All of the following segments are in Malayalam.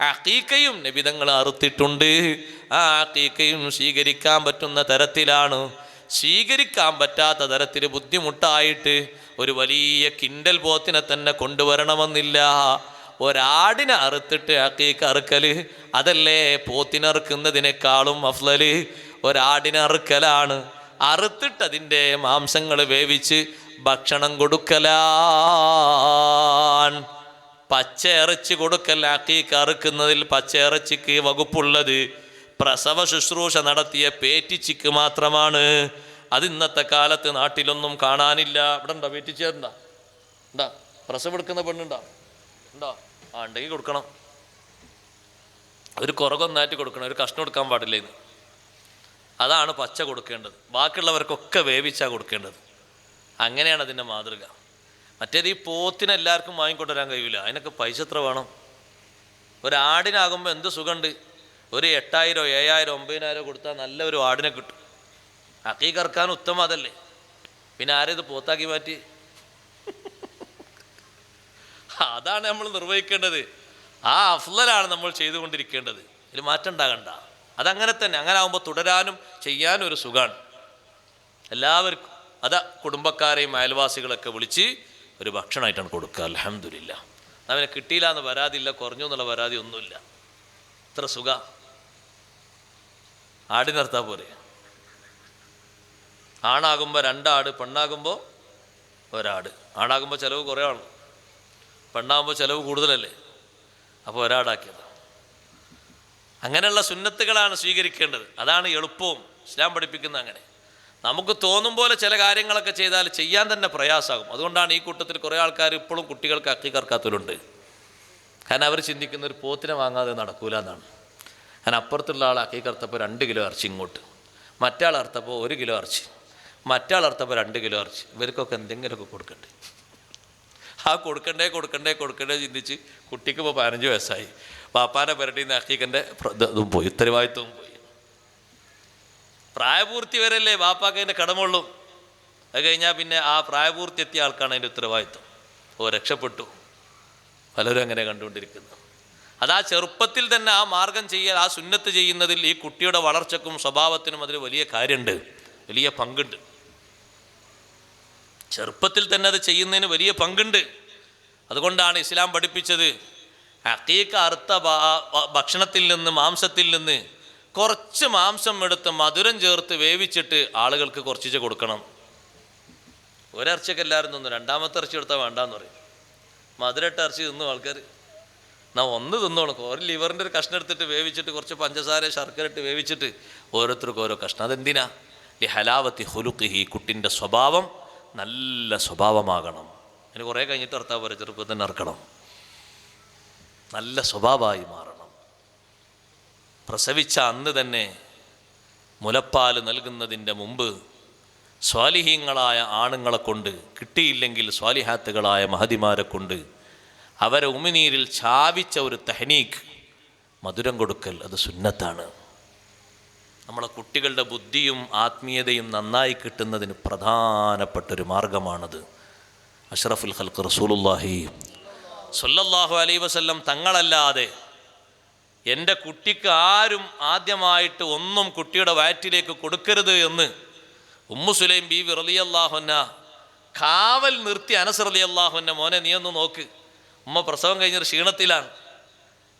അക്കീക്കയും നബിതങ്ങൾ അറുത്തിട്ടുണ്ട്. ആ അക്കീക്കയും സ്വീകരിക്കാൻ പറ്റുന്ന തരത്തിലാണ്. സ്വീകരിക്കാൻ പറ്റാത്ത തരത്തിൽ ബുദ്ധിമുട്ടായിട്ട് ഒരു വലിയ കിണ്ടൽ പോത്തിനെ തന്നെ കൊണ്ടുവരണമെന്നില്ല. ഒരാടിനെ അറുത്തിട്ട് അക്കീക്ക് അറുക്കൽ അതല്ലേ പോത്തിനറുക്കുന്നതിനേക്കാളും അഫ്ലല്? ഒരാടിനെ അറുക്കലാണ്. അറുത്തിട്ട് അതിന്റെ മാംസങ്ങൾ വേവിച്ച് ഭക്ഷണം കൊടുക്കലാണ് പച്ചയിറച്ചി കൊടുക്കൽ അക്കീക്ക് അറുക്കുന്നതിൽ പച്ചയിറച്ചിക്ക് വകുപ്പുള്ളത്. പ്രസവ ശുശ്രൂഷ നടത്തിയ പേറ്റിച്ചിക്ക് മാത്രമാണ്. അത് ഇന്നത്തെ കാലത്ത് നാട്ടിലൊന്നും കാണാനില്ല. ഇവിടെ ഉണ്ടോ പേറ്റിച്ചേരുണ്ടോ ഉണ്ടാ? പ്രസവം എടുക്കുന്ന പെണ്ണുണ്ടോ? ഉണ്ടോ? ആ ഉണ്ടെങ്കിൽ കൊടുക്കണം. ഒരു കുറകൊന്നായിട്ട് കൊടുക്കണം. ഒരു കഷ്ണം കൊടുക്കാൻ പാടില്ല ഇന്ന് അതാണ് പച്ച കൊടുക്കേണ്ടത്. ബാക്കിയുള്ളവർക്കൊക്കെ വേവിച്ചാണ് കൊടുക്കേണ്ടത്. അങ്ങനെയാണ് അതിന്റെ മാതൃക. മറ്റേത് ഈ പോത്തിന് എല്ലാവർക്കും വാങ്ങിക്കൊണ്ടുവരാൻ കഴിയില്ല അതിനൊക്കെ പൈസ എത്ര വേണം? ഒരാടിനാകുമ്പോൾ എന്ത് സുഖമുണ്ട് ഒരു എട്ടായിരോ ഏഴായിരം ഒമ്പതിനായിരോ കൊടുത്താൽ നല്ല ഒരു ആടിനെ കിട്ടും. അക്കീ കറക്കാൻ ഉത്തമം അതല്ലേ. പിന്നെ ആരേത് പോത്താക്കി മാറ്റി? അതാണ് നമ്മൾ നിർവഹിക്കേണ്ടത്. ആ അഫ്ലലാണ് നമ്മൾ ചെയ്തുകൊണ്ടിരിക്കേണ്ടത്. ഇതിൽ മാറ്റം ഉണ്ടാകണ്ട. അതങ്ങനെ തന്നെ. അങ്ങനെ ആകുമ്പോൾ തുടരാനും ചെയ്യാനും ഒരു സുഖമാണ് എല്ലാവർക്കും അതാ കുടുംബക്കാരെയും അയൽവാസികളൊക്കെ വിളിച്ച് ഒരു ഭക്ഷണമായിട്ടാണ് കൊടുക്കുക അലഹമില്ല അവനെ കിട്ടിയില്ല എന്ന് പരാതിയില്ല കുറഞ്ഞു എന്നുള്ള പരാതി ഒന്നുമില്ല. ഇത്ര സുഖ. ആടി നിർത്താ പോരെ. ആണാകുമ്പോൾ രണ്ടാട് പെണ്ണാകുമ്പോൾ ഒരാട്. ആണാകുമ്പോൾ ചിലവ് കുറേ ആണ് പെണ്ണാകുമ്പോൾ ചിലവ് കൂടുതലല്ലേ? അപ്പോൾ ഒരാടാക്കിയത്. അങ്ങനെയുള്ള സുന്നത്തുകളാണ് സ്വീകരിക്കേണ്ടത്. അതാണ് എളുപ്പവും. ഇസ്ലാം പഠിപ്പിക്കുന്നത് അങ്ങനെ. നമുക്ക് തോന്നും പോലെ ചില കാര്യങ്ങളൊക്കെ ചെയ്താൽ ചെയ്യാൻ തന്നെ പ്രയാസമാകും അതുകൊണ്ടാണ് ഈ കൂട്ടത്തിൽ കുറേ ആൾക്കാർ ഇപ്പോഴും കുട്ടികൾക്ക് അക്കി കറക്കാത്തവരുണ്ട് കാരണം അവർ ചിന്തിക്കുന്ന ഒരു പോത്തിനെ വാങ്ങാതെ നടക്കൂല എന്നാണ്. കാരണം അപ്പുറത്തുള്ള ആൾ അക്കി കറുത്തപ്പോൾ രണ്ട് കിലോ ഇറച്ചി ഇങ്ങോട്ട്. മറ്റാൾ അർത്തപ്പോൾ ഒരു കിലോ ഇറച്ചി. മറ്റാൾ അർത്തപ്പോൾ രണ്ട് കിലോ ഇറച്ചി. ഇവർക്കൊക്കെ എന്തെങ്കിലുമൊക്കെ കൊടുക്കണ്ടേ? ആ കൊടുക്കണ്ടേ കൊടുക്കണ്ടേ കൊടുക്കണ്ടേ ചിന്തിച്ച് കുട്ടിക്ക് ഇപ്പോൾ പതിനഞ്ച് വയസ്സായി. പാപ്പാന്റെ പുരട്ടിന്ന് അക്കീക്കന്റെ ഇതും പോയി ഉത്തരവാദിത്വവും പോയി. പ്രായപൂർത്തി വരെയല്ലേ ബാപ്പാക്ക് അതിന്റെ കടമുള്ളൂ അത് കഴിഞ്ഞാൽ പിന്നെ ആ പ്രായപൂർത്തി എത്തിയ ആൾക്കാണ് അതിന്റെ ഉത്തരവാദിത്വം. ഓ രക്ഷപ്പെട്ടു. പലരും അങ്ങനെ കണ്ടുകൊണ്ടിരിക്കുന്നു. അത് ആ ചെറുപ്പത്തിൽ തന്നെ ആ മാർഗം ചെയ്യാൻ ആ സുന്നത്ത് ചെയ്യുന്നതിൽ ഈ കുട്ടിയുടെ വളർച്ചക്കും സ്വഭാവത്തിനും അതിൽ വലിയ കാര്യമുണ്ട് വലിയ പങ്കുണ്ട്. ചെറുപ്പത്തിൽ തന്നെ അത് ചെയ്യുന്നതിന് വലിയ പങ്കുണ്ട്. അതുകൊണ്ടാണ് ഇസ്ലാം പഠിപ്പിച്ചത് അക്കീക്ക അറുത്ത ഭക്ഷണത്തിൽ നിന്ന് മാംസത്തിൽ നിന്ന് കുറച്ച് മാംസം എടുത്ത് മധുരം ചേർത്ത് വേവിച്ചിട്ട് ആളുകൾക്ക് കുറച്ചിച്ച് കൊടുക്കണം. ഒരിറച്ചിയൊക്കെ എല്ലാവരും തിന്നു. രണ്ടാമത്തെ ഇറച്ചി എടുത്താൽ വേണ്ടാന്ന് പറയും. മധുരട്ട ഇറച്ചി തിന്നു ആൾക്കാർ എന്നാ ഒന്ന് തിന്നോളും. ഒരു ലിവറിന്റെ ഒരു കഷ്ണം എടുത്തിട്ട് വേവിച്ചിട്ട് കുറച്ച് പഞ്ചസാര ശർക്കര ഇട്ട് വേവിച്ചിട്ട് ഓരോരുത്തർക്കും ഓരോ കഷ്ണം. അതെന്തിനാ? ഈ ഹലാവത്തി ഹുലുക്ക് ഈ കുട്ടിന്റെ സ്വഭാവം നല്ല സ്വഭാവമാകണം. അതിന് കുറേ കഴിഞ്ഞിട്ട് ഇറത്താ പോലെ തന്നെ ഇറക്കണം നല്ല സ്വഭാവമായി മാറണം. പ്രസവിച്ച അന്ന് തന്നെ മുലപ്പാൽ നൽകുന്നതിന്റെ മുമ്പ് സ്വാലിഹീങ്ങളായ ആണുങ്ങളെ കൊണ്ട് കിട്ടിയില്ലെങ്കിൽ സ്വാലിഹാത്തുകളായ മഹതിമാരെ കൊണ്ട് അവരെ ഉമിനീരിൽ ചാവിച്ച ഒരു തെഹനീക്ക് മധുരം കൊടുക്കൽ അത് സുന്നത്താണ്. നമ്മളെ കുട്ടികളുടെ ബുദ്ധിയും ആത്മീയതയും നന്നായി കിട്ടുന്നതിന് പ്രധാനപ്പെട്ടൊരു മാർഗമാണത്. അഷ്റഫുൽ ഖൽക്ക് റസൂലുല്ലാഹി സല്ലല്ലാഹു അലൈ വസല്ലം തങ്ങളല്ലാതെ എന്റെ കുട്ടിക്ക് ആരും ആദ്യമായിട്ട് ഒന്നും കുട്ടിയുടെ വയറ്റിലേക്ക് കൊടുക്കരുത് എന്ന് ഉമ്മു സുലൈം ബി റളിയല്ലാഹുന്ന കാവൽ നിർത്തി അനസ് അള്ളാഹുന്ന മോനെ നീ ഒന്ന് നോക്ക്. ഉമ്മ പ്രസവം കഴിഞ്ഞൊരു ക്ഷീണത്തിലാണ്.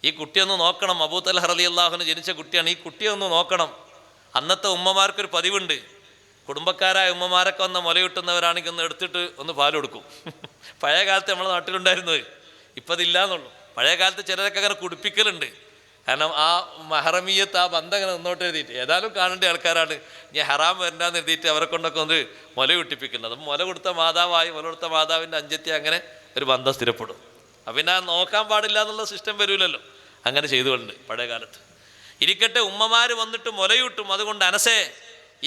ഈ കുട്ടിയൊന്ന് നോക്കണം. അബൂത്തൽ ഹറലി അള്ളാഹുന് ജനിച്ച കുട്ടിയാണ്. ഈ കുട്ടിയൊന്ന് നോക്കണം. അന്നത്തെ ഉമ്മമാർക്കൊരു പതിവുണ്ട്. കുടുംബക്കാരായ ഉമ്മമാരൊക്കെ വന്ന മുലയൂട്ടുന്നവരാണെങ്കിൽ ഒന്ന് എടുത്തിട്ട് ഒന്ന് പാൽ കൊടുക്കും. പഴയ കാലത്ത് നമ്മുടെ നാട്ടിലുണ്ടായിരുന്നു ഇപ്പം അതില്ലാന്നുള്ളൂ പഴയ കാലത്ത് ചിലരൊക്കെ അങ്ങനെ കുടിപ്പിക്കലുണ്ട്. കാരണം ആ മഹറമീയത്ത് ആ ബന്ധം നിന്നോട്ട് എഴുതിയിട്ട് ഏതായാലും കാണേണ്ട ആൾക്കാരാണ്. ഇനി ഹറാം വരണ്ടെന്ന് എഴുതിയിട്ട് അവരെ കൊണ്ടൊക്കെ ഒന്ന് മുല കുട്ടിപ്പിക്കുന്നത്. മുല കൊടുത്ത മാതാവായി മുല കൊടുത്ത മാതാവിന്റെ അഞ്ചത്തി അങ്ങനെ ഒരു ബന്ധം സ്ഥിരപ്പെടും. അപ്പം പിന്നെ നോക്കാൻ പാടില്ല എന്നുള്ള സിസ്റ്റം വരൂലല്ലോ. അങ്ങനെ ചെയ്തുകൊണ്ട് പഴയ കാലത്ത്. ഇരിക്കട്ടെ ഉമ്മമാർ വന്നിട്ട് മുലയൂട്ടും. അതുകൊണ്ട് അനസേ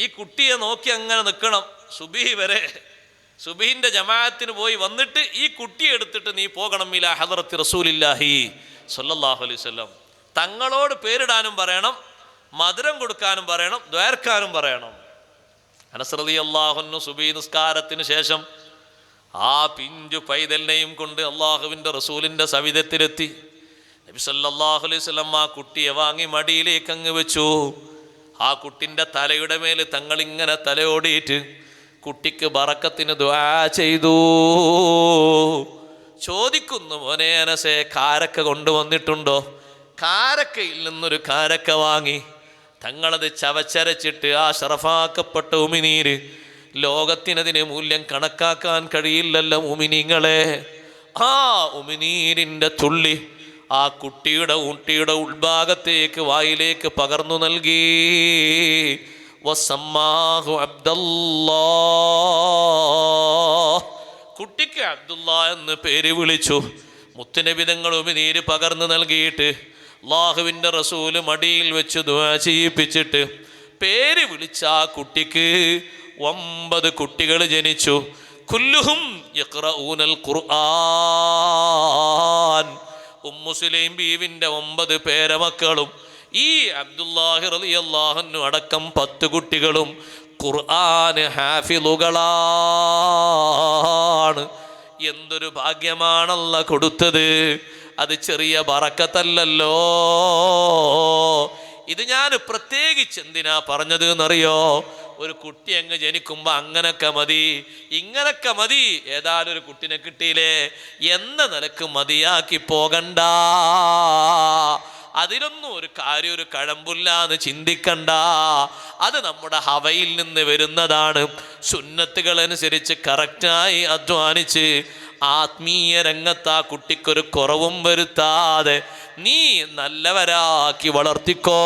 ഈ കുട്ടിയെ നോക്കി അങ്ങനെ നിൽക്കണം. സുബിഹി വരെ സുബിഹിന്റെ ജമാഅത്തിന് പോയി വന്നിട്ട് ഈ കുട്ടിയെ എടുത്തിട്ട് നീ പോകണം ഇല ഹദറത്ത് റസൂലില്ലാഹി സല്ലാഹു അലൈവല്ലം തങ്ങളോട് പേരിടാനും പറയണം മധുരം കൊടുക്കാനും പറയണം ദ്വേർക്കാനും പറയണം. അനസ്രതി അള്ളാഹുന്നു സുബി നിസ്കാരത്തിന് ശേഷം ആ പിഞ്ചു പൈതലിനെയും കൊണ്ട് അള്ളാഹുവിന്റെ റസൂലിന്റെ സവിധത്തിലെത്തി. നബി സല്ലല്ലാഹു അലൈഹി വസല്ലം ആ കുട്ടിയെ വാങ്ങി മടിയിലേക്ക് അങ്ങ് വെച്ചു. ആ കുട്ടിന്റെ തലയുടെ മേൽ തങ്ങളിങ്ങനെ തലയോടിയിട്ട് കുട്ടിക്ക് ബറക്കത്തിന് ദ്വാ ചെയ്തു. ചോദിക്കുന്നു മോനെ അനസേ കാരക്ക കൊണ്ടുവന്നിട്ടുണ്ടോ? കാരക്കയിൽ നിന്നൊരു കാരക്ക വാങ്ങി. തങ്ങളത് ചവച്ചരച്ചിട്ട് ആ ഷറഫാക്കപ്പെട്ട ഉമിനീര്. ലോകത്തിനതിന് മൂല്യം കണക്കാക്കാൻ കഴിയില്ലല്ലോ ഉമിനിങ്ങളെ. ആ ഉമിനീരിന്റെ തുള്ളി ആ കുട്ടിയുടെ ഊട്ടിയുടെ ഉൾഭാഗത്തേക്ക് വായിലേക്ക് പകർന്നു നൽകി. വസമ്മാഹു അബ്ദല്ലാ കുട്ടിക്ക് അബ്ദുള്ള എന്ന് പേര് വിളിച്ചു. മുത്തുനബിതങ്ങളും നീര് പകർന്നു നൽകിയിട്ട് അള്ളാഹുവിന്റെ റസൂൽ മടിയിൽ വെച്ച് ദുആ ചെയ്യിപ്പിച്ചിട്ട് പേര് വിളിച്ച ആ കുട്ടിക്ക് ഒമ്പത് കുട്ടികൾ ജനിച്ചു. കുല്ലുഹും ഖുർആൻ. ഉമ്മുസുലൈം ബീവിന്റെ ഒമ്പത് പേരമക്കളും ഈ അബ്ദുല്ലാഹി റളിയല്ലാഹു അടക്കം പത്ത് കുട്ടികളും ഖുർആൻ ഹാഫിലുകളാണ് എന്തൊരു ഭാഗ്യമാണല്ല കൊടുത്തത്. അത് ചെറിയ ബറക്കത്തല്ലല്ലോ. ഇത് ഞാൻ പ്രത്യേകിച്ച് എന്തിനാ പറഞ്ഞത് എന്നറിയോ ഒരു കുട്ടി അങ്ങ് ജനിക്കുമ്പോൾ അങ്ങനൊക്കെ മതി ഇങ്ങനൊക്കെ മതി ഏതായാലും ഒരു കുട്ടിനെ കിട്ടിയില്ലേ? എന്ന നിലയ്ക്ക് മതിയാക്കി പോകണ്ട. അതിലൊന്നും ഒരു കാര്യം ഒരു കഴമ്പില്ല എന്ന് ചിന്തിക്കണ്ട. അത് നമ്മുടെ ഹവയിൽ നിന്ന് വരുന്നതാണ്. സുന്നത്തുകൾ അനുസരിച്ച് കറക്റ്റായി അധ്വാനിച്ച് ആത്മീയ രംഗത്ത് ആ കുട്ടിക്കൊരു കുറവും വരുത്താതെ നീ നല്ലവരാക്കി വളർത്തിക്കോ.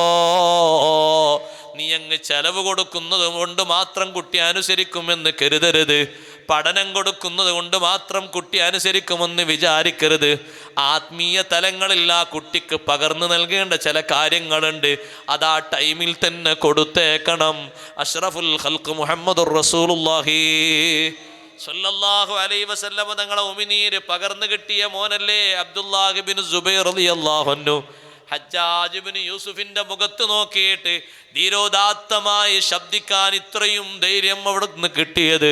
നീ അങ്ങ് ചെലവ് കൊടുക്കുന്നത് കൊണ്ട് മാത്രം കുട്ടി അനുസരിക്കുമെന്ന് കരുതരുത്. പഠനം കൊടുക്കുന്നത് കൊണ്ട് മാത്രം കുട്ടി അനുസരിക്കുമെന്ന് വിചാരിക്കരുത്. ആത്മീയ തലങ്ങളിൽ ആ കുട്ടിക്ക് പകർന്നു നൽകേണ്ട ചില കാര്യങ്ങളുണ്ട്. അത് ആ ടൈമിൽ തന്നെ കൊടുത്തേക്കണം. അഷ്റഫുൽ ഹൽക്ക് മുഹമ്മദ് റസൂലുള്ളാഹി. സല്ലല്ലാഹു അലൈഹി വസല്ലമ തങ്ങളെ ഉമിനീര് പകർന്നു കിട്ടിയ മോനല്ലേ അബ്ദുല്ലാഹിബിൻ സുബൈർ റളിയല്ലാഹു അൻഹു. ഹജ്ജാജ് യൂസുഫിന്റെ മുഖത്ത് നോക്കിയിട്ട് ധീരോദാത്തമായി ശബ്ദിക്കാൻ ഇത്രയും ധൈര്യം അവിടെ നിന്ന് കിട്ടിയത്.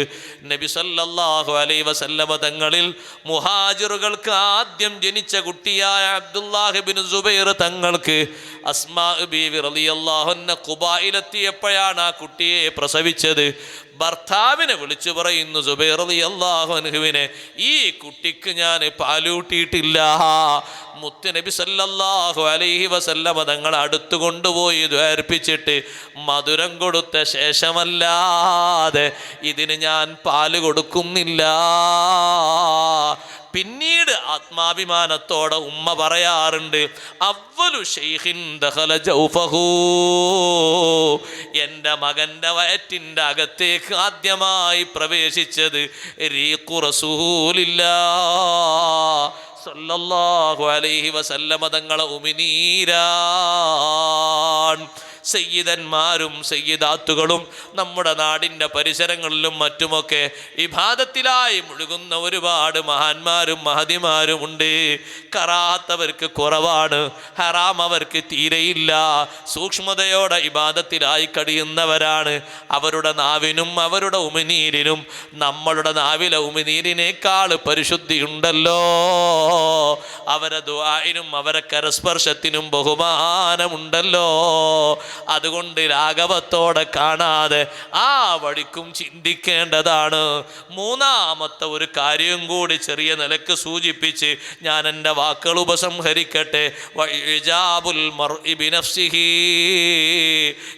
നബി സല്ലല്ലാഹു അലൈ വസല്ലമ തങ്ങളിൽ മുഹാജിറുകൾക്ക് ആദ്യം ജനിച്ച കുട്ടിയായ അബ്ദുല്ലാഹിബിൻ സുബൈർ തങ്ങൾക്ക് അസ്മാ ബീവി റളിയല്ലാഹു അൻഹ ഖുബായിലെത്തിയപ്പോഴാണ് ആ കുട്ടിയെ പ്രസവിച്ചത്. ഭർത്താവിനെ വിളിച്ചു പറയുന്നു സുബൈർ അലി അൻഹുവിനെ ഈ കുട്ടിക്ക് ഞാൻ പാലൂട്ടിയിട്ടില്ല. മുത്ത് നബി സല്ലല്ലാഹു അലൈഹി വസല്ലമ തങ്ങൾ അടുത്തു കൊണ്ടുപോയി ദ്വേർപ്പിച്ചിട്ട് മധുരം കൊടുത്ത ശേഷമല്ലാതെ ഇതിന് ഞാൻ പാൽ കൊടുക്കുന്നില്ല. പിന്നീട് ആത്മാഭിമാനത്തോടെ ഉമ്മ പറയാറുണ്ട് അവലു ദഹല എന്റെ മകന്റെ വയറ്റിന്റെ അകത്തേക്ക് ആദ്യമായി പ്രവേശിച്ചത് റീഖു റസൂലില്ലാ. സല്ലല്ലാഹു അലൈഹി വസല്ലമ തങ്ങളെ ഉമിനീരാൻ സയ്യിദന്മാരും സയ്യിദാത്തുകളും നമ്മുടെ നാടിന്റെ പരിസരങ്ങളിലും മറ്റുമൊക്കെ വിഭാതത്തിലായി മുഴുകുന്ന ഒരുപാട് മഹാന്മാരും മഹതിമാരും ഉണ്ട്. കറാത്തവർക്ക് കുറവാണ് ഹറാം അവർക്ക് തീരെയില്ല. സൂക്ഷ്മതയോടെ ഇബാദത്തിലായി കഴിയുന്നവരാണ്. അവരുടെ നാവിനും അവരുടെ ഉമിനീരിനും നമ്മളുടെ നാവിലെ ഉമിനീരിനേക്കാൾ പരിശുദ്ധിയുണ്ടല്ലോ. അവരെ ദ്വായിനും അവരെ കരസ്പർശത്തിനും ബഹുമാനമുണ്ടല്ലോ. അതുകൊണ്ട് രാഘവത്തോടെ കാണാതെ ആ വഴിക്കും ചിന്തിക്കേണ്ടതാണ്. മൂന്നാമത്തെ ഒരു കാര്യം കൂടി ചെറിയ നിലയ്ക്ക് സൂചിപ്പിച്ച് ഞാൻ എന്റെ വാക്കുകൾ ഉപസംഹരിക്കട്ടെ. വൈജാബുൽ.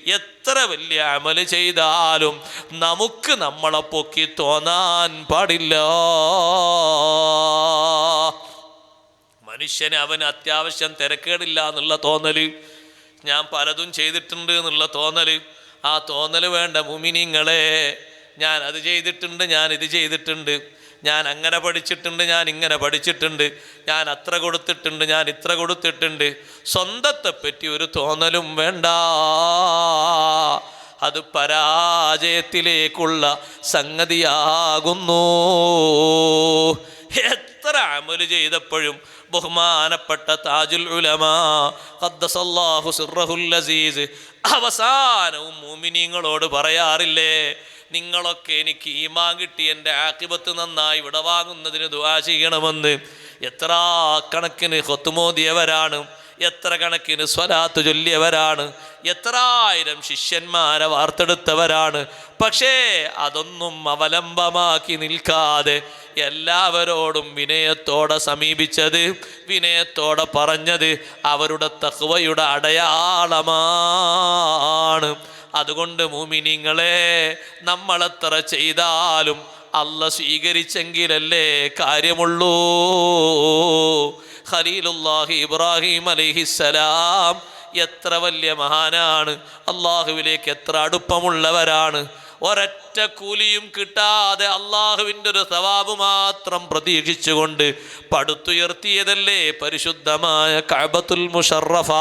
എത്ര വലിയ അമൽ ചെയ്താലും നമുക്ക് നമ്മളെ പൊക്കി തോന്നാൻ പാടില്ല. മനുഷ്യന് അവന് അത്യാവശ്യം തിരക്കേടില്ല എന്നുള്ള തോന്നൽ. ഞാൻ പലതും ചെയ്തിട്ടുണ്ട് എന്നുള്ള തോന്നൽ. ആ തോന്നൽ വേണ്ട മുമിനിങ്ങളെ ഞാൻ അത് ചെയ്തിട്ടുണ്ട് ഞാൻ ഇത് ചെയ്തിട്ടുണ്ട്. ഞാൻ അങ്ങനെ പഠിച്ചിട്ടുണ്ട് ഞാൻ ഇങ്ങനെ പഠിച്ചിട്ടുണ്ട്. ഞാൻ അത്ര കൊടുത്തിട്ടുണ്ട് ഞാൻ ഇത്ര കൊടുത്തിട്ടുണ്ട്. സ്വന്തത്തെപ്പറ്റി ഒരു തോന്നലും വേണ്ട. അത് പരാജയത്തിലേക്കുള്ള സംഗതിയാകുന്നു. എത്ര അമൽ ചെയ്തപ്പോഴും ബഹുമാനപ്പെട്ട താജുൽ ഉലമാസീസ് ഖദ്ദസല്ലാഹു സിർറഹുൽ അസീസ് അവസാനവും മൂമിനീങ്ങളോട് പറയാറില്ലേ നിങ്ങളൊക്കെ എനിക്ക് ഈമാൻ കിട്ടി എന്റെ ആക്കിബത്ത് നന്നായി വിടവാങ്ങുന്നതിന് ദുവാ ചെയ്യണമെന്ന്. എത്ര കണക്കിന് കൊത്തുമോദിയവരാണ് എത്ര കണക്കിന് സ്വലാത്ത് ചൊല്ലിയവരാണ് എത്ര ആയിരം ശിഷ്യന്മാരെ വാർത്തെടുത്തവരാണ്. പക്ഷേ അതൊന്നും അവലംബമാക്കി നിൽക്കാതെ എല്ലാവരോടും വിനയത്തോടെ സമീപിച്ചത് വിനയത്തോടെ പറഞ്ഞത് അവരുടെ തഹ്വയുടെ അടയാളമാണ്. അതുകൊണ്ട് മൂമിനിങ്ങളെ നമ്മളെത്ര ചെയ്താലും അല്ല സ്വീകരിച്ചെങ്കിലല്ലേ കാര്യമുള്ളൂ. ഖലീലുല്ലാഹി ഇബ്രാഹിം അലൈഹിസ്സലാം എത്ര വലിയ മഹാനാണ്. അള്ളാഹുവിലേക്ക് എത്ര അടുപ്പമുള്ളവരാണ്. ഒരൊറ്റ കൂലിയും കിട്ടാതെ അള്ളാഹുവിന്റെ ഒരു സവാബ് മാത്രം പ്രതീക്ഷിച്ചുകൊണ്ട് പടുത്തുയർത്തിയതല്ലേ പരിശുദ്ധമായ കഅബത്തുൽ മുഷറഫ.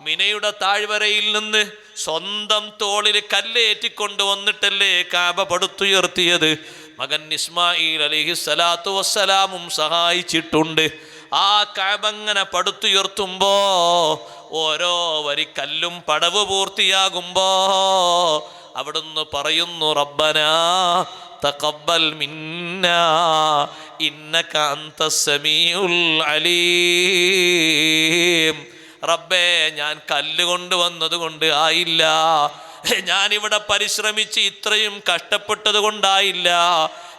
മിനയുടെ താഴ്വരയിൽ നിന്ന് സ്വന്തം തോളിൽ കല്ലേറ്റിക്കൊണ്ട് വന്നിട്ടല്ലേ കാബ പടുത്തുയർത്തിയത്. മകൻ ഇസ്മായിൽ അലിഹി സ്വലാത്തു വസ്സലാമും സഹായിച്ചിട്ടുണ്ട്. ആ കഴബങ്ങനെ പടുത്തുയർത്തുമ്പോ ഓരോ വരി കല്ലും പടവ് പൂർത്തിയാകുമ്പോ അവിടുന്ന് പറയുന്നു റബ്ബന തഖബ്ബൽ മിന്ന ഇന്നക അന്ത സമീഉൽ അലീം. റബ്ബേ ഞാൻ കല്ല് കൊണ്ടുവന്നത് കൊണ്ട് ആയില്ല. ഞാനിവിടെ പരിശ്രമിച്ച് ഇത്രയും കഷ്ടപ്പെട്ടത് കൊണ്ടായില്ല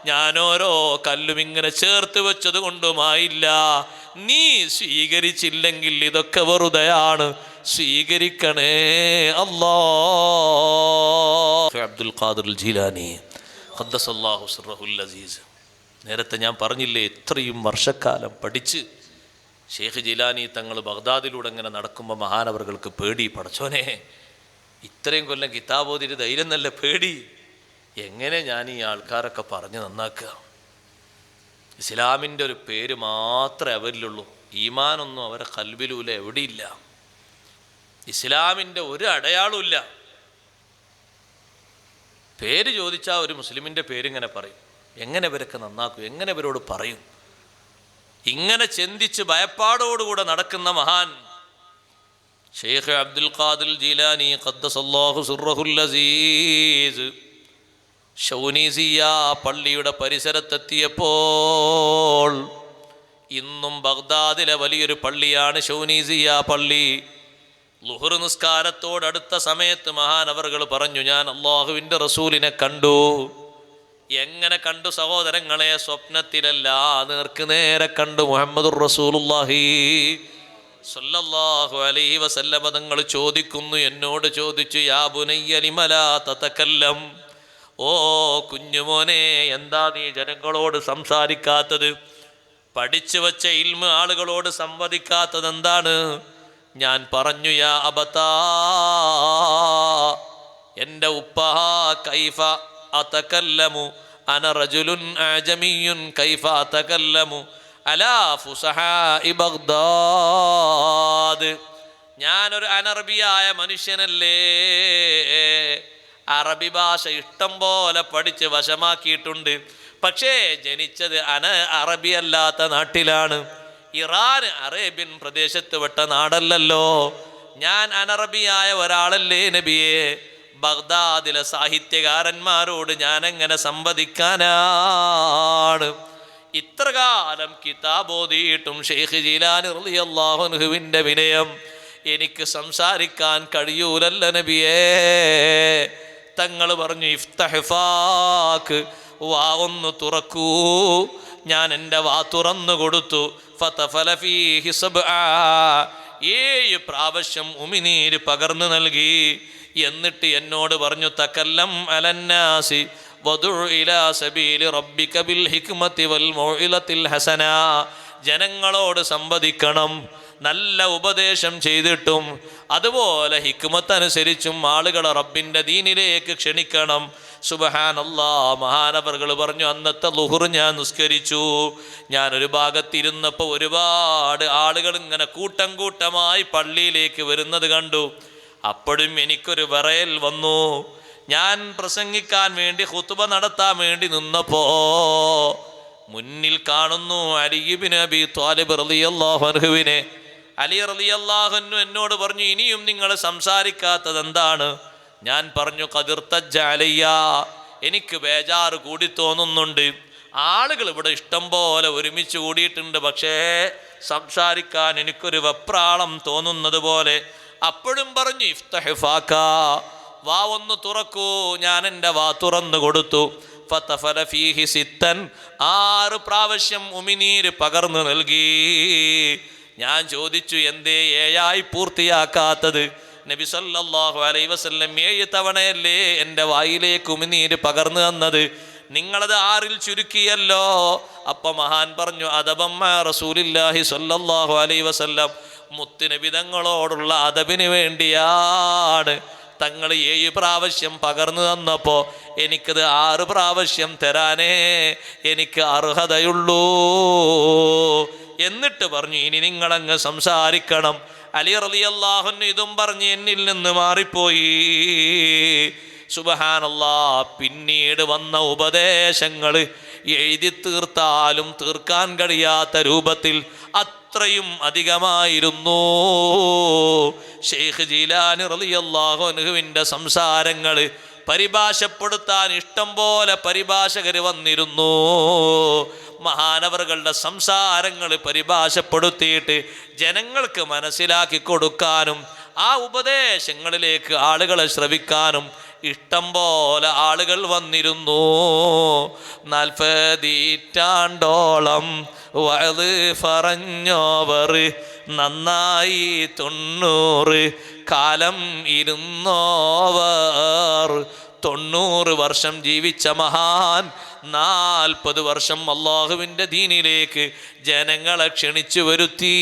ഞാൻ ഓരോ കല്ലും ഇങ്ങനെ ചേർത്ത് വെച്ചത് കൊണ്ടുമായില്ല നീ സ്വീകരിച്ചില്ലെങ്കിൽ ഇതൊക്കെ വെറുതെയാണ്. സ്വീകരിക്കണേ അല്ലാ. അബ്ദുൽ ഖാദിർ ജീലാനി. ഖദ്ദസല്ലാഹു അസീസ്. നേരത്തെ ഞാൻ പറഞ്ഞില്ലേ ഇത്രയും വർഷക്കാലം പഠിച്ച് ഷേഖ് ജിലാനി തങ്ങൾ ബഗ്ദാദിലൂടെ ഇങ്ങനെ നടക്കുമ്പോൾ മഹാനവർകൾക്ക് പേടി പടച്ചോനെ ഇത്രയും കൊല്ലം കിതാബോതിരി ധൈര്യം നല്ല പേടി. എങ്ങനെ ഞാൻ ഈ ആൾക്കാരൊക്കെ പറഞ്ഞ് നന്നാക്കുക? ഇസ്ലാമിന്റെ ഒരു പേര് മാത്രമേ അവരിലുള്ളൂ. ഈമാനൊന്നും അവരെ കൽബിലൂല എവിടെയില്ല. ഇസ്ലാമിന്റെ ഒരു അടയാളമില്ല പേര് ചോദിച്ചാൽ ഒരു മുസ്ലിമിന്റെ പേരിങ്ങനെ പറയും. എങ്ങനെ ഇവരൊക്കെ നന്നാക്കും? എങ്ങനെ ഇവരോട് പറയും? ഇങ്ങനെ ചിന്തിച്ച് ഭയപ്പാടോടുകൂടെ നടക്കുന്ന മഹാൻ ഷെയ്ഖ് അബ്ദുൽ ഖാദിൽ ജീലാനി ഖദ്ദസല്ലാഹു സുറഹുൽ അസീസ്. ഷൗനീസിയ പള്ളിയുടെ പരിസരത്തെത്തിയപ്പോൾ ഇന്നും ബഗ്ദാദിലെ വലിയൊരു പള്ളിയാണ് ഷൗനീസിയ പള്ളി. ലുഹുർ നിസ്കാരത്തോടടുത്ത സമയത്ത് മഹാനവറുകൾ പറഞ്ഞു ഞാൻ അള്ളാഹുവിന്റെ റസൂലിനെ കണ്ടു. എങ്ങനെ കണ്ടു സഹോദരങ്ങളെ? സ്വപ്നത്തിലല്ല നേർക്ക് നേരെ കണ്ടു മുഹമ്മദുർ റസൂലുള്ളാഹി. സല്ലല്ലാഹു അലൈഹി വസല്ലമ തങ്ങൾ ചോദിക്കുന്നു എന്നോട് ചോദിച്ചു യാ ബുനയ്യ തതക്കല്ലം ഓ കുഞ്ഞുമോനെ എന്താ നീ ജനങ്ങളോട് സംസാരിക്കാത്തത്? പഠിച്ചു വച്ച ഇൽമ ആളുകളോട് സംവദിക്കാത്തത് എന്താണ്? ഞാൻ പറഞ്ഞു യാ അബത്താ എന്റെ ഉപ്പ കൈഫ അതകല്ലമു അന റജുലുൻ കൈഫ അതകല്ലമു അലാ ബഗ്ദാദ്. ഞാനൊരു അനർബിയായ മനുഷ്യനല്ലേ? അറബി ഭാഷ ഇഷ്ടം പോലെ പഠിച്ച് വശമാക്കിയിട്ടുണ്ട്. പക്ഷേ ജനിച്ചത് അന അറബി അല്ലാത്ത നാട്ടിലാണ്. ഇറാൻ അറേബ്യൻ പ്രദേശത്ത് വിട്ട നാടല്ലല്ലോ. ഞാൻ അനറബിയായ ഒരാളല്ലേ നബിയെ. ബഗ്ദാദിലെ സാഹിത്യകാരന്മാരോട് ഞാൻ എങ്ങനെ സംവദിക്കാനാണ്? ഇത്ര കാലം കിതാബോധിയിട്ടും ഷെയ്ഖ് ജീലാനി റളിയല്ലാഹുവിന്റെ വിനയം എനിക്ക് സംസാരിക്കാൻ കഴിയൂലല്ല നബിയേ. തങ്ങൾ പറഞ്ഞു ഇഫ്തഹിഫാക്ക് വാ ഒന്ന് തുറക്കൂ. ഞാൻ എന്റെ വാ തുറന്നു കൊടുത്തു. ഏഴ് പ്രാവശ്യം ഉമിനീര് പകർന്നു നൽകി. എന്നിട്ട് എന്നോട് പറഞ്ഞു തക്കല്ലം അലന്നാസി റബ്ബിക ബിൽ ഹിക്മതി വൽ ഹസന. ജനങ്ങളോട് സംവദിക്കണം. നല്ല ഉപദേശം ചെയ്തിട്ടും അതുപോലെ ഹിക്മത്തനുസരിച്ചും ആളുകളെ റബ്ബിന്റെ ദീനിലേക്ക് ക്ഷണിക്കണം. സുബഹാനല്ലാ മഹാനവറുകൾ പറഞ്ഞു അന്നത്തെ ലുഹുർ ഞാൻ നിസ്കരിച്ചു. ഞാൻ ഒരു ഭാഗത്തിരുന്നപ്പോൾ ഒരുപാട് ആളുകൾ ഇങ്ങനെ കൂട്ടം കൂട്ടമായി പള്ളിയിലേക്ക് വരുന്നത് കണ്ടു. അപ്പോഴും എനിക്കൊരു വിറയൽ വന്നു. ഞാൻ പ്രസംഗിക്കാൻ വേണ്ടി ഹുത്തുബ നടത്താൻ വേണ്ടി നിന്നപ്പോ മുന്നിൽ കാണുന്നു അലിബിൻ അബി ത്വാലിബ് റളിയല്ലാഹു അൻഹുവിനെ. അലി റളിയല്ലാഹു എന്നോട് പറഞ്ഞു ഇനിയും നിങ്ങൾ സംസാരിക്കാത്തത് എന്താണ്? ഞാൻ പറഞ്ഞു കതിർത്തജ്ജ അലയ്യ. എനിക്ക് ബേജാറ് കൂടി തോന്നുന്നുണ്ട്. ആളുകൾ ഇവിടെ ഇഷ്ടം പോലെ ഒരുമിച്ച് കൂടിയിട്ടുണ്ട്. പക്ഷേ സംസാരിക്കാൻ എനിക്കൊരു വെപ്രാളം തോന്നുന്നത് പോലെ. അപ്പോഴും പറഞ്ഞു ഇഫ്തഹിഫാക്ക വാ ഒന്ന് തുറക്കൂ. ഞാൻ എന്റെ വാ തുറന്നു കൊടുത്തു. ഫതഫല ഫീഹി സിത്തൻ. ആറ് പ്രാവശ്യം ഉമിനീര് പകർന്നു നൽകി. ഞാൻ ചോദിച്ചു എന്തേ ഏഴായി പൂർത്തിയാക്കാത്തത്? നബി സല്ലാഹു അലൈ വസ്ല്ലം ഏഴ് തവണയല്ലേ എന്റെ വായിലേക്ക് ഉമിനീര് പകർന്നു തന്നത്? നിങ്ങളത് ആറിൽ ചുരുക്കിയല്ലോ. അപ്പൊ മഹാൻ പറഞ്ഞു അദബമ്മ റസൂലില്ലാഹി സല്ലല്ലാഹു അലൈഹി വസല്ലം മുത്തുനബിതങ്ങളോടുള്ള അദബിന് വേണ്ടിയാണ് തങ്ങൾ ഏഴ് പ്രാവശ്യം പകർന്നു തന്നപ്പോൾ എനിക്കത് ആറ് പ്രാവശ്യം തരാനേ എനിക്ക് അർഹതയുള്ളൂ. എന്നിട്ട് പറഞ്ഞു ഇനി നിങ്ങളങ്ങ് സംസാരിക്കണം. അലി റളിയല്ലാഹുന്നു ഇതും പറഞ്ഞ് എന്നിൽ നിന്ന് മാറിപ്പോയി. സുബഹാനല്ലാ പിന്നീട് വന്ന ഉപദേശങ്ങൾ എഴുതി തീർത്താലും തീർക്കാൻ കഴിയാത്ത രൂപത്തിൽ അത്രയും അധികമായിരുന്നു. ഷെയ്ഖ് ജീലാൻ റളിയല്ലാഹു അൻഹുവിന്റെ സംസാരങ്ങൾ പരിഭാഷപ്പെടുത്താൻ ഇഷ്ടം പോലെ പരിഭാഷകർ വന്നിരുന്നു. മഹാനവറുകളുടെ സംസാരങ്ങൾ പരിഭാഷപ്പെടുത്തിയിട്ട് ജനങ്ങൾക്ക് മനസ്സിലാക്കി കൊടുക്കാനും ആ ഉപദേശങ്ങളിലേക്ക് ആളുകളെ ശ്രവിക്കാനും ഇഷ്ടം പോലെ ആളുകൾ വന്നിരുന്നു. നാൽപ്പതീറ്റാണ്ടോളം വയത് പറഞ്ഞോവർ നന്നായി തൊണ്ണൂറ് കാലം ഇരുന്നോവർ. തൊണ്ണൂറ് വർഷം ജീവിച്ച മഹാൻ നാൽപ്പത് വർഷം അള്ളാഹുവിന്റെ ദീനിലേക്ക് ജനങ്ങളെ ക്ഷണിച്ചു വരുത്തി.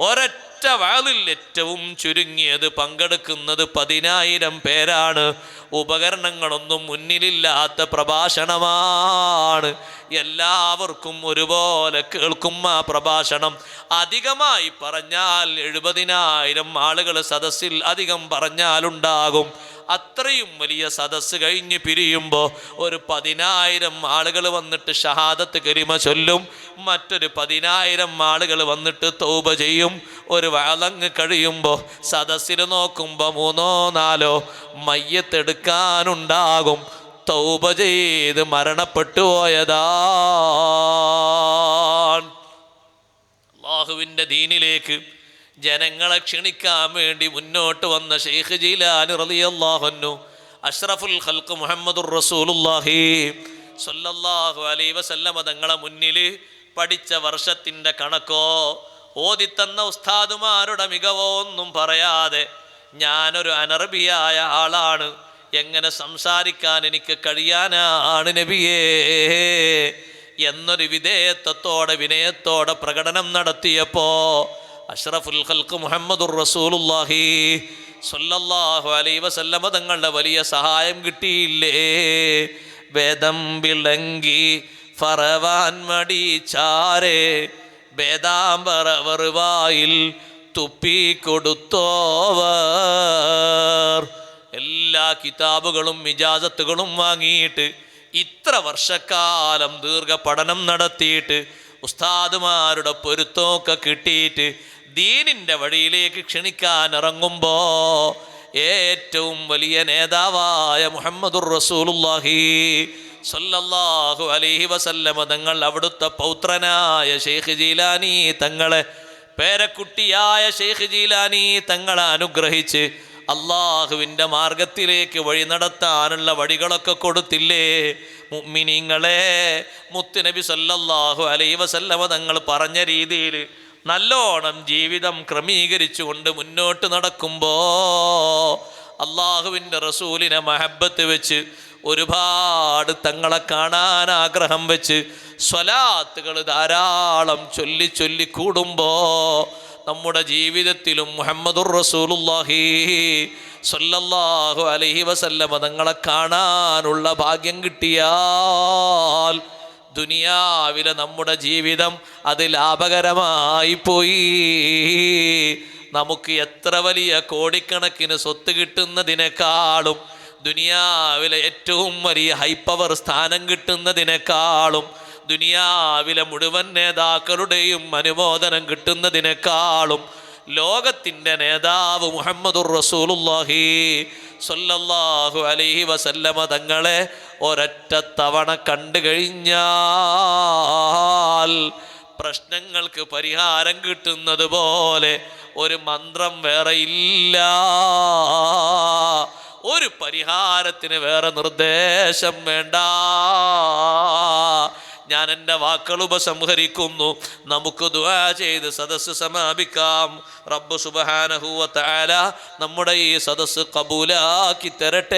ഒരൊറ്റ വാളിൽ ഏറ്റവും ചുരുങ്ങിയത് പങ്കെടുക്കുന്നത് പതിനായിരം പേരാണ്. ഉപകരണങ്ങളൊന്നും മുന്നിലില്ലാത്ത പ്രഭാഷണമാണ്. എല്ലാവർക്കും ഒരുപോലെ കേൾക്കും ആ പ്രഭാഷണം. അധികമായി പറഞ്ഞാൽ എഴുപതിനായിരം ആളുകൾ സദസ്സിൽ അധികം പറഞ്ഞാലുണ്ടാകും. അത്രയും വലിയ സദസ്സ് കഴിഞ്ഞ് പിരിയുമ്പോൾ ഒരു പതിനായിരം ആളുകൾ വന്നിട്ട് ഷഹാദത്ത് കരിമ ചൊല്ലും. മറ്റൊരു പതിനായിരം ആളുകൾ വന്നിട്ട് തൗബ ചെയ്യും. ഒരു വളങ്ങ് കഴിയുമ്പോൾ സദസ്സിൽ നോക്കുമ്പോൾ മൂന്നോ നാലോ മയ്യത്തെടുക്കാനുണ്ടാകും. തൗബ ചെയ്ത് മരണപ്പെട്ടു പോയതാണ് അള്ളാഹുവിന്റെ ദീനിലേക്ക് ജനങ്ങളെ ക്ഷണിക്കാൻ വേണ്ടി മുന്നോട്ട് വന്ന ഷെയ്ഖ് ജീലാനു റലിയല്ലാഹുന്നു അഷ്റഫുൽ ഖൽക്ക് മുഹമ്മദുർ റസൂലുല്ലാഹി സൊല്ലാഹു അലൈ വസല്ലമ തങ്ങളെ മുന്നിൽ പഠിച്ച വർഷത്തിന്റെ കണക്കോ ഓതിത്തന്ന ഉസ്താദുമാരുടെ മികവോ ഒന്നും പറയാതെ ഞാനൊരു അനർബിയായ ആളാണ്. എങ്ങനെ സംസാരിക്കാൻ എനിക്ക് കഴിയാനാണ് നബിയേ? എന്നൊരു വിധേയത്വത്തോടെ വിനയത്തോടെ പ്രകടനം നടത്തിയപ്പോ അഷ്റഫുൽ ഖൽക്ക് മുഹമ്മദുർ റസൂലുല്ലാഹി സ്വല്ലല്ലാഹു അലൈഹി വസല്ലമ തങ്ങളുടെ വലിയ സഹായം കിട്ടിയില്ലേ? വേദം വിളങ്ങി ഫറവാൻ മടിച്ചാരേ തുപ്പി തുപ്പിക്കൊടുത്തോവർ എല്ലാ കിതാബുകളും ഇജാസത്തുകളും വാങ്ങിയിട്ട് ഇത്ര വർഷക്കാലം ദീർഘ പഠനം നടത്തിയിട്ട് ഉസ്താദുമാരുടെ പൊരുത്തമൊക്കെ കിട്ടിയിട്ട് ദീനിന്റെ വഴിയിലേക്ക് ക്ഷണിക്കാൻ ഇറങ്ങുമ്പോൾ ഏറ്റവും വലിയ നേതാവായ മുഹമ്മദുർ റസൂലുല്ലാഹി സല്ലല്ലാഹു അലൈഹി വസല്ലമ തങ്ങൾ അവിടുത്തെ പൗത്രനായ ഷെയ്ഖ് ജീലാനി തങ്ങളെ പേരക്കുട്ടിയായ ഷെയ്ഖ് ജീലാനി തങ്ങളെ അനുഗ്രഹിച്ച് അള്ളാഹുവിന്റെ മാർഗത്തിലേക്ക് വഴി നടത്താനുള്ള വഴികളൊക്കെ കൊടുത്തില്ലേ? മുമ്മിനിങ്ങളെ മുത്തുനബി സല്ലല്ലാഹു അലൈ വസല്ലമ തങ്ങൾ പറഞ്ഞ രീതിയിൽ നല്ലോണം ജീവിതം ക്രമീകരിച്ചുകൊണ്ട് മുന്നോട്ട് നടക്കുമ്പോൾ അള്ളാഹുവിന്റെ റസൂലിനെ മഹബത്ത് വെച്ച് ഒരുപാട് തങ്ങളെ കാണാൻ ആഗ്രഹം വെച്ച് സ്വലാത്തുകൾ ധാരാളം ചൊല്ലി ചൊല്ലി കൂടുമ്പോൾ നമ്മുടെ ജീവിതത്തിലും മുഹമ്മദുർ റസൂലുള്ളാഹി സല്ലല്ലാഹു അലൈഹി വസല്ലമ തങ്ങളെ കാണാനുള്ള ഭാഗ്യം കിട്ടിയാൽ ദുനിയാവിലെ നമ്മുടെ ജീവിതം അത് ലാഭകരമായി പോയി. നമുക്ക് എത്ര വലിയ കോടിക്കണക്കിന് സ്വത്ത് കിട്ടുന്നതിനേക്കാളും ദുനിയാവിലെ ഏറ്റവും വലിയ ഹൈപ്പവർ സ്ഥാനം കിട്ടുന്നതിനേക്കാളും ദുനിയാവിലെ മുഴുവൻ നേതാക്കളുടെയും അനുമോദനം കിട്ടുന്നതിനേക്കാളും ലോകത്തിന്റെ നേതാവ് മുഹമ്മദുർ റസൂലുല്ലാഹി സ്വല്ലല്ലാഹു അലൈഹി വസല്ലമ തങ്ങളെ ഒരൊറ്റ തവണ കണ്ടു കഴിഞ്ഞാൽ പ്രശ്നങ്ങൾക്ക് പരിഹാരം കിട്ടുന്നത് പോലെ ഒരു മന്ത്രം വേറെ ഇല്ല. ഒരു പരിഹാരത്തിന് വേറെ നിർദ്ദേശം വേണ്ട. ഞാൻ എന്റെ വാക്കുകൾ ഉപസംഹരിക്കുന്നു. നമുക്ക് ദുആ ചെയ്ത് സദസ്സ് സമാപിക്കാം. റബ്ബ് സുബഹാനഹുവ താല നമ്മുടെ ഈ സദസ്സ് കബൂലാക്കി തരട്ടെ.